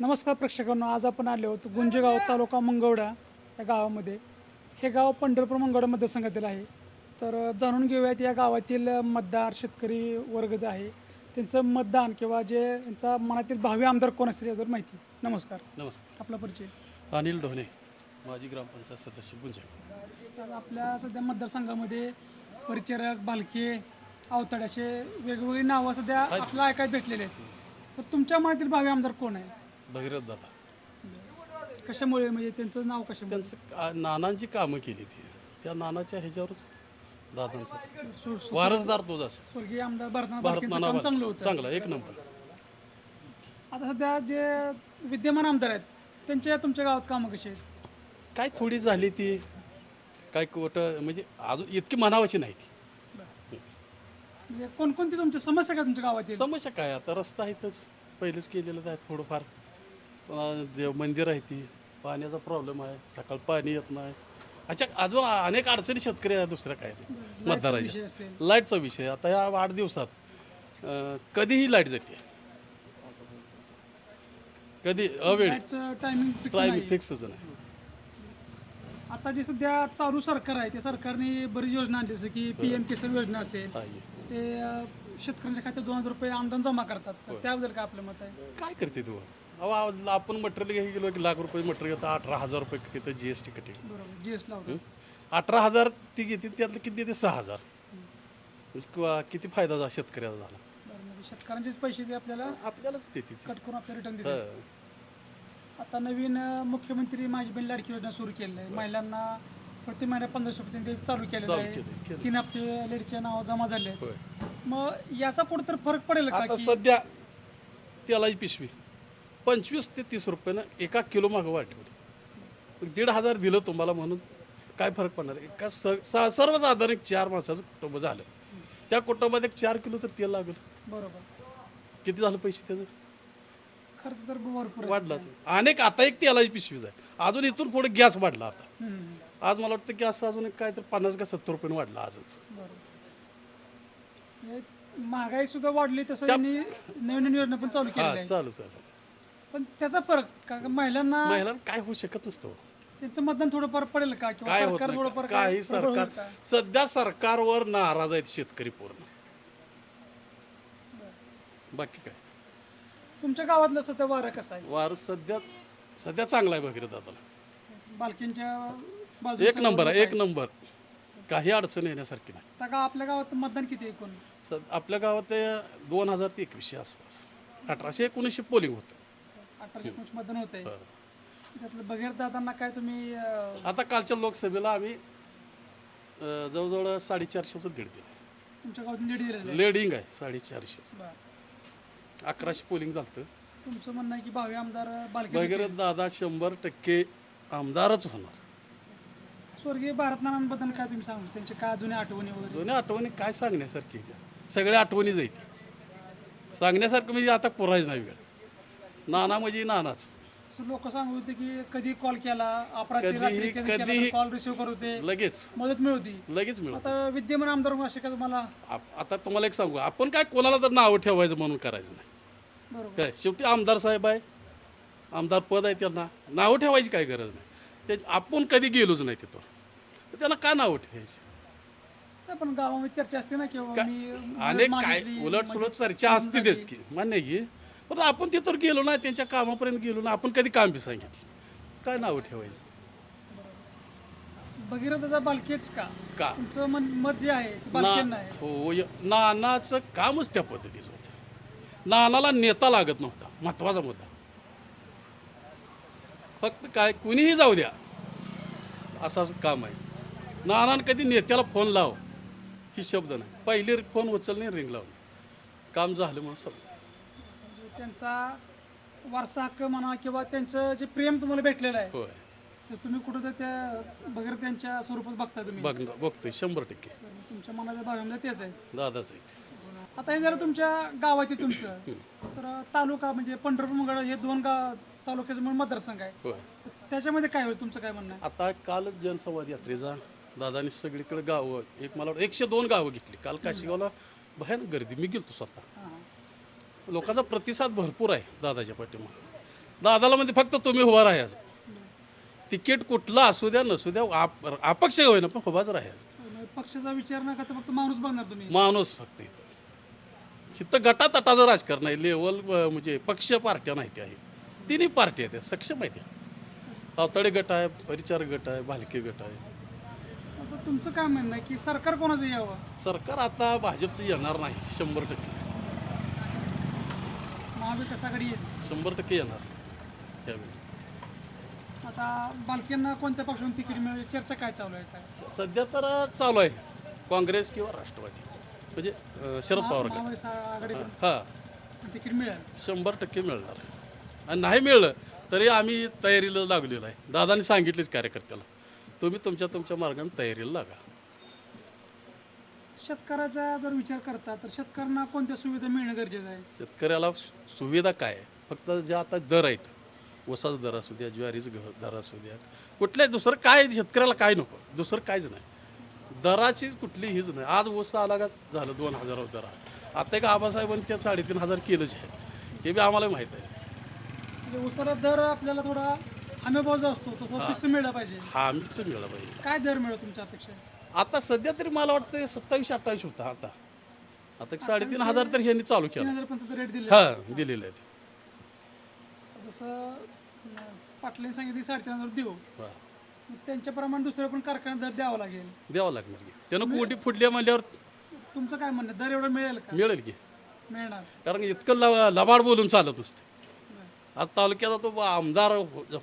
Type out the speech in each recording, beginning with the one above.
नमस्कार प्रेक्षकांनो आज आपण आलो आहोत गुंजेगाव तालुका मंगवडा या गावामध्ये. हे गाव पंढरपूर मंगवडा मतदारसंघातील आहे. तर जाणून घेऊयात या गावातील मतदार शेतकरी वर्ग जे आहे त्यांचं मतदान किंवा जे त्यांचा मनातील भावी आमदार कोण असेल यावर माहिती. नमस्कार. नमस्कार. आपला परिचय. अनिल ढोणे माजी ग्रामपंचायत सदस्य गुंजे तर आपल्या सध्या मतदारसंघामध्ये परिचारक बालके अवताडे असे वेगवेगळी नावं सध्या आपल्याला ऐकायला भेटलेले आहेत. तर तुमच्या मनातील भावी आमदार कोण आहे? भगीरथ दादा. कशामुळे? म्हणजे त्यांचं नाव कशामुळे? त्यांचं का- नानांची कामं केली ती. त्या नानाच्या ह्याच्यावरच दादांचं. वारसदार तोच असं स्वर्गीय आमदार भारत नाना चांगलं होतं. चांगला एक नंबर. आता सध्या जे विद्यमान आमदार आहेत त्यांच्या तुमच्या गावात कामं कशी आहेत? काय थोडी झाली ती. काय कुठं म्हणजे अजून इतकी म्हणावशी नाही ती. म्हणजे कोणकोणती तुमच्या समस्या काय तुमच्या गावात आहेत? समस्या काय? आता रस्ता आहे इथंच पहिलेच केलेलं आहे थोडंफार. देव मंदिर आहे ती. पाण्याचा प्रॉब्लेम आहे. सकाळ पाणी येत नाही. अच्छा अजून अनेक अडचणी शेतकरी आहे दुसऱ्या काय ते? मतदाराच्या. लाईटचा विषय. आता या आठ दिवसात अं, कधीही लाइट जाते कधी अवेळी. टायमिंग फिक्स नाही. फिक्सच नाही. आता जे सध्या चालू सरकार आहे त्या सरकारने बरीच योजना आणली जसं की पी एम किसान योजना असेल आहे. ते अं, शेतकऱ्यांच्या खात्यात दोन हजार रुपये अनुदान जमा करतात. तर त्याबद्दल काय आपलं मत आहे? काय करते तू? अहो आज आपण मटेरियल घ्यायला गेलो की लाख रुपये मटेरियल घेतो अठरा हजार रुपये तिथं जी एस टी कटिंग बरोबर जीएसटी लावतात. अठरा हजार ती घेते त्यातलं किती देते? सहा हजार. म्हणजे किंवा किती फायदा झाला शेतकऱ्याचा झाला. म्हणजे शेतकऱ्यांचेच पैसे ते आपल्याला आपल्यालाच देते ती. कट करून आपल्याला रिटर्न देतात हं. आता नवीन अ, मुख्यमंत्री माझी बहीण लाडकी योजना सुरू केलेली आहे. महिलांना प्रति महिना पंधराशे रुपये त्यांनी चालू केलेलं चालू आहे. केलंय. तीन हप्ते लेडीच्या नाव जमा झाले आहेत. होय. मग याचा कुठेतरी फरक पडेल का आता की सध्या तेलाची पिशवी. पंचवीस ते तीस रुपयानं एका किलो मागं वाढवली दीड हजार दिलं तुम्हाला म्हणून काय फरक पडणार? एका स सर्वसाधारण एक चार माणसाचं कुटुंब झालं. त्या कुटुंबात एक चार किलो तर तेल लागेल. बरोबर. किती झालं पैसे त्याचं? खर्च तर भरपूर आहे. वाढलाच अनेक आता एक तेलाची पिशवी आहे अजून इथून पुढे गॅस वाढला आता. हम्म, आज मला वाटतं गॅस अजून एक काय तर पन्नास का सत्तर रुपयाने वाढला आजच. बरोबर. महागाई सुद्धा वाढली तसं नवीन नवीन योजना पण चालू हा आहे चालू चालू. पण त्याचा फरक महिलांना महिलांना काय होऊ शकत नसतं. त्यांचं मतदान थोडं फरक पडेल का किंवा काय होत सरकार नाही थोडंफार का- काही काय प्रभाव सरकार? सध्या सरकारवर नाराज आहेत शेतकरी पूर्ण. बाकी काय? तुमच्या गावातलं सध्या वारं कसं आहे? वार सध्या सध्या चांगला आहे भगीरथ दादाला. बालकींच्या एक नंबर आहे एक नंबर. काही अडचण येण्यासारखी नाही. आता का आपल्या गावात मतदान किती एकूण? आपल्या गावात दोन हजार ते एकवीसशे आसपास. अठराशे एकोणीसशे पोलिंग होतं. अठराशे एकोणीस मतदान होत आहे त्यातलं दादांना काय तुम्ही अं, आता कालच्या लोकसभेला आम्ही अं, जवळजवळ साडेचारशेचं दीड दिलं. तुमच्या गावात लीड दिलेलं आहे. लेडिंग आहे साडेचारशे. बरं. अकराशे पोलिंग झालं तुमचं म्हणणं आहे की भावी आमदार बालके वगैरे दादा शंभर टक्के आमदारच होणार. स्वर्गीय भारतनानांबद्दल काय तुम्ही सांगू? त्यांच्या काय जुन्या आठवणी वगैरे? जुन्या आठवणी काय सांगण्यासारखी त्या? सगळ्या आठवणी जाईल सांगण्यासारखं म्हणजे आता पुरायच नाही वेळ. नाना म्हणजे नानाच लोक सांगत होते की कधी कॉल केला अपराधी कधीही- कधी केला कधीही- कॉल रिसिव्ह करत होते. लगेच. मदत मिळवती. लगेच मिळत आता विद्यमान आमदार म्हणून असे का तुम्हाला आप- आता तुम्हाला एक सांगू आपण काय कोणाला तर नावं ठेवायचं म्हणून करायचं नाही. बरोबर. काय शेवटी आमदार साहेब आहे. आमदार पद आहे त्यांना. नावं ठेवायची काय गरज नाही. ते आपण कधी गेलोच नाही तिथं. तर त्यांना का नावं ठेवायची? नाही, पण गावामध्ये चर्चा असते ना किंवा मी अनेक काय मागितली, उलट सुलट चर्चा असते तेच की. मान्य आहे की? पण आपण तिथं गेलो ना त्यांच्या कामापर्यंत गेलो ना आपण कधी काम बी सांगितलं काय नावं ठेवायचं? भगीरथ दादा बालकेच का? का? तुमचं मन मत जे आहे ते ना बालकेंना आहे हो य- नानाचं कामच त्या पद्धतीचं होतं. नानाला नेता लागत नव्हता महत्त्वाचा मुद्दा. फक्त काय कुणीही जाऊ द्या. असं काम आहे. नानानं कधी नेत्याला फोन लाव ही शब्द नाही. पहिली फोन उचलणे रिंग लावणे. काम झालं म्हणून समजा. त्यांचा वारसा हक्क म्हणा किंवा त्यांचं जे प्रेम तुम्हाला भेटलेलं आहे होय. तर तुम्ही कुठं तर त्या भगीरथ त्यांच्या स्वरूपात बघता तुम्ही. बघ बघतोय शंभर टक्के. तुमच्या मनाच्या भावना तेच आहे. दादाच आहे आता हे जरा तुमच्या गावात आहे तुमचं तर तालुका म्हणजे पंढरपूर मंगळ हे दोन गाव तालुक्याचे म्हणून मतदारसंघ आहे. होय. त्याच्यामध्ये काय होईल तुमचं काय म्हणणं आहे? आता कालच जनसंवाद यात्रेचा. दादानी सगळीकडे गावं एक मला वाटतं एकशे दोन गावं घेतली. काल काशीगावला भयानक गर्दी. मी गेलतो स्वतः. हां, हां. लोकांचा प्रतिसाद भरपूर आहे दादाच्या पाठीमागे. दादाला म्हणजे फक्त तुम्ही उभा राहायचं. तिकीट कुठलं असू द्या नसू द्या आप अपक्ष होईना पण उभाच राहायचं. पक्षाचा विचार न करता फक्त माणूस बघणार तुम्ही. माणूस फक्त इथं. इथं गटातटाचं राजकारण आहे लेवल म्हणजे पक्ष पार्ट्या नाही त्या आहेत. तिन्ही पार्टी आहेत सक्षम आहेत सावताळे गट आहे परिचार गट आहे भालके गट आहे. आता तुमचं काय म्हणणं आहे की सरकार कोणाचं यावं? सरकार आता भाजपचं येणार नाही शंभर टक्के. महाविकास आघाडी येईल? शंभर टक्के येणार. त्यावेळी आता बालकींना कोणत्या पक्षातून तिकीट मिळेल? चर्चा काय चालू आहे काय? स- सध्या तर चालू आहे. काँग्रेस किंवा राष्ट्रवादी. म्हणजे अं, शरद पवार गट महाविकास आघाडीतून हां. तिकीट मिळेल. शंभर टक्के मिळणार आहे. आणि नाही मिळलं तरी आम्ही तयारीला लागलेलो आहे. दादानी सांगितलेच कार्यकर्त्याला तुम्ही तुमच्या तुमच्या मार्गाने तयारीला लागा. शेतकऱ्याचा जर विचार करता तर शेतकऱ्यांना कोणत्या सुविधा मिळणं गरजेचं आहे? शेतकऱ्याला सुविधा काय फक्त जे आता दर आहेत ऊसाचा दर असू द्या ज्वारीचं घ दर असू द्या कुठल्या दुसरं काय शेतकऱ्याला काय नको? दुसरं काहीच नाही. दराची कुठली हीच नाही. आज ऊस आला का झालं दोन हजार दरा आता एक आबासाहेबांनी त्या साडेतीन हजार केलंच आहे. हे बी आम्हाला माहीत आहे. म्हणजे उसाला दर आपल्याला थोडा हमीभाव जो असतो तो फिक्स मिळला पाहिजे. हा मिक्स मिळाला पाहिजे. काय दर मिळेल तुमच्या अपेक्षा? आता सध्या तरी मला वाटतं सत्तावीस अठ्ठावीस होता आता. आता साडेतीन हजार तर ह्यांनी चालू केलं. हा दिलेलं आहे जसं अं, पाटलांनी सांगितले साडेतीन हजार देऊ. हा. मग त्यांच्याप्रमाणे दुसरं पण कारखान्यात दर द्यावा लागेल. द्यावं लागणार की. त्यानं कोटी फुटल्या म्हणल्यावर तुमचं काय म्हणणं? आहे? दर एवढा मिळेल का? मिळेल की. मिळणार. कारण इतकं लबाड बोलून चालत नसते. आज तालुक्याचा तो आमदार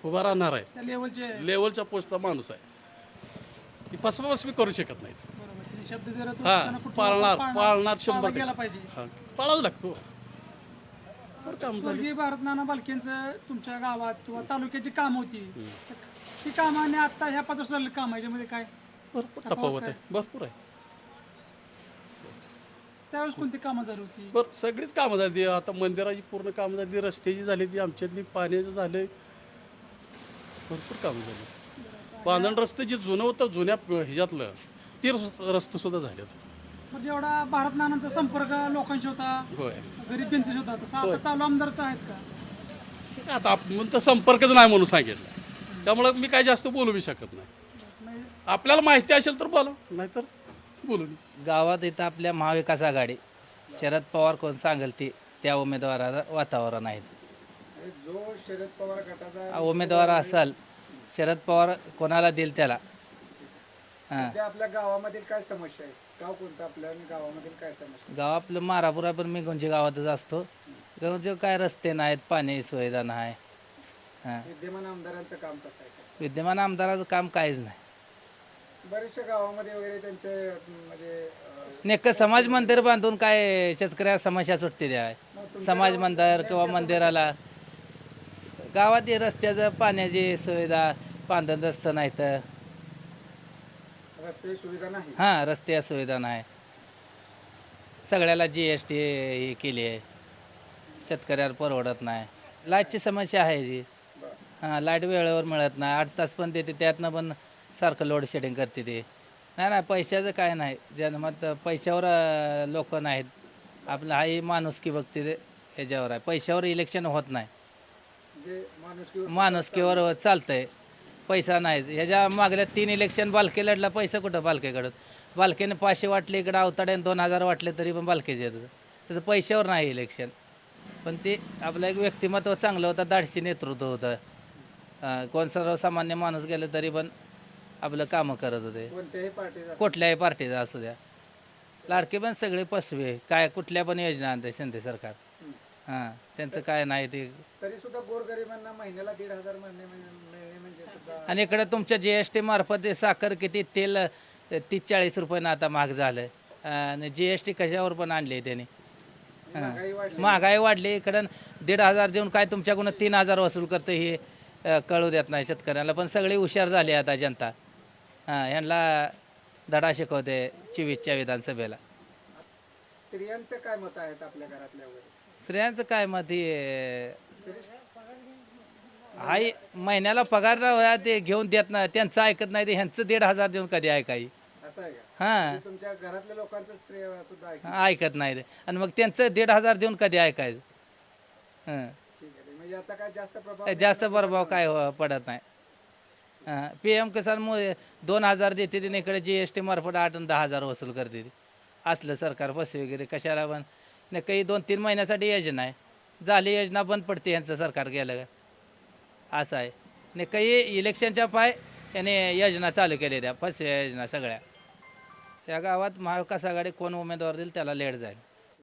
उभा राहणार आहे. त्या लेवलचे लेवलच्या पोस्टचा माणूस आहे. की फसवाफसवी करू शकत नाहीत. त्यांनी शब्द तो हा, कुठं पाळणार- पाळणार- शंभर पाळला टक्के. गेला पाहिजे. हा पाळावं लागतो बरं काम झालं. स्वर्गीय भारत नाना बालकेंचं तुमच्या गावात किंवा तालुक्याची काम होती. ती कामाने आता ह्या पाच वर्षात काम याच्यामध्ये काय? भरपूर तफावत आहे. भरपूर आहे. त्यावेळेस कोणती कामं झाली होती? बरं सगळीच कामं झाली. आता मंदिराची पूर्ण कामं झाली रस्त्याची झाली ती आमच्यातली पाण्याचं झालं भरपूर कामं झाली. बांधण रस्ते जे जुनं होतं जुन्या ह्याच्यातलं ते रस- रस्ते सुद्धा झालेत. म्हणजे एवढा भारत नानांचा संपर्क लोकांशी होता होय. गरीब जनतेशी होता तसा आता चालू आमदारचा आहेत का? आता आपण तर संपर्कच नाही म्हणून सांगितलं. त्यामुळं मी काय जास्त बोलू बी शकत नाही. म्हणजे आपल्याला माहिती असेल तर बोला नाहीतर बोलू नये. गावात इथं आपल्या महाविकास आघाडी शरद पवार कोण सांगेल ते त्या उमेदवाराचं वातावरण आहे. जो शरद पवार गटाचा उमेदवार असाल शरद पवार कोणाला देईल त्याला? हां. सध्या आपल्या गावामधील काय समस्या आहे? गाव कोणतं आपल्या आणि गावामधील काय समस्या गाव आपलं मारापुरा पण मी गुंजे गावातच असतो. गावचे काय रस्ते नाहीत पाणी सुविधा नाही. हां. विद्यमान आमदारांचं काम कसं आहे सर? विद्यमान आमदाराचं काम काहीच नाही. बरेचशा गावामध्ये वगैरे त्यांचे अं, म्हणजे अं, नेमकं समाज मंदिर बांधून काय शेतकऱ्या समस्या सुटते द्या समाज मंदिर किंवा मंदिराला? गावात हे रस्त्याचं पाण्याची सुविधा पांढरण रस्तं नाही तर रस्ते सुविधा नाही? हां रस्ते सुविधा नाही. सगळ्याला जी एस टी हे केली आहे. शेतकऱ्याला परवडत नाही. लाईटची समस्या आहे जी. हां लाइट वेळेवर मिळत नाही. आठ तास पण देते त्यातनं पण सारखं लोड शेडिंग करते ते. नाही नाही पैशाचं काय नाही. जन्मात पैशावर लोक नाहीत. आपलं हाही माणुसकी बघते ते ह्याच्यावर आहे. पैशावर इलेक्शन होत नाही. माणुसकीवर चालतंय. पैसा नाही. ह्याच्या मागल्या तीन इलेक्शन बालके लढला पैसा कुठं बालकेकडं? बालकेने पाचशे वाटले इकडं अवताड्याने दोन हजार वाटले तरी पण बालकेचे त्याचं पैशावर नाही इलेक्शन पण ते आपलं एक व्यक्तिमत्व चांगलं होतं धाडसी नेतृत्व होतं. कोण सर्वसामान्य माणूस गेलं तरी पण आपलं कामं करत होते. कुठल्याही पार्टीचा असू द्या. लाडके पण सगळे पसवे काय कुठल्या पण योजना आणते शिंदे सरकार. हां त्यांचं काय नाही ते. तरी सुद्धा गोरगरिबांना महिन्याला दीड हजार मिळणे म्हणजे सुद्धा आणि इकडं तुमच्या जी एस टी मार्फत ते साखर किती तेल अ, तीस चाळीस रुपयानं आता महाग झालं आणि जी एस टी कशावर पण आणली त्यांनी. महागाई वाढली. महागाई वाढली. इकडं दीड हजार देऊन काय तुमच्याकडून तीन हजार वसूल करतं हे अ, कळू देत नाही शेतकऱ्याला पण सगळी हुशार झाली आता जनता. हां ह्यांना धडा शिकवते चोवीसच्या विधानसभेला. स्त्रियांचं काय मत आहेत आपल्या घरातल्या वगैरे? स्त्रियांचं काय मत हे? हाय महिन्याला पगार राहू ते घेऊन देत नाही त्यांचं ऐकत नाही ते ह्यांचं दीड हजार देऊन कधी ऐकाई असं आहे का? हां. ते तुमच्या घरातल्या लोकांचं स्त्री सुद्धा ऐक ऐकत नाही. ते. आणि मग त्यांचं दीड हजार देऊन कधी ऐकायचं हां. ठीक आहे म्हणजे याचा काय जास्त प्रभाव जास्त प्रभाव काय हो- पडत नाही. पी एम किसान मो दोन हजार देते तिने इकडे जी एस टी मार्फत आठ आणि दहा हजार वसूल करते. ती. असलं सरकार बस वगैरे कशाला पण नाही काही दोन तीन महिन्यासाठी योजना आहे. झाली योजना बंद पडते यांचं सरकार गेलं का? असं आहे. नाही काही इलेक्शनच्या पाय याने योजना चालू केल्या त्या फसव्या योजना सगळ्या. या गावात महाविकास आघाडी कोण उमेदवार देईल त्याला लेट जाईल.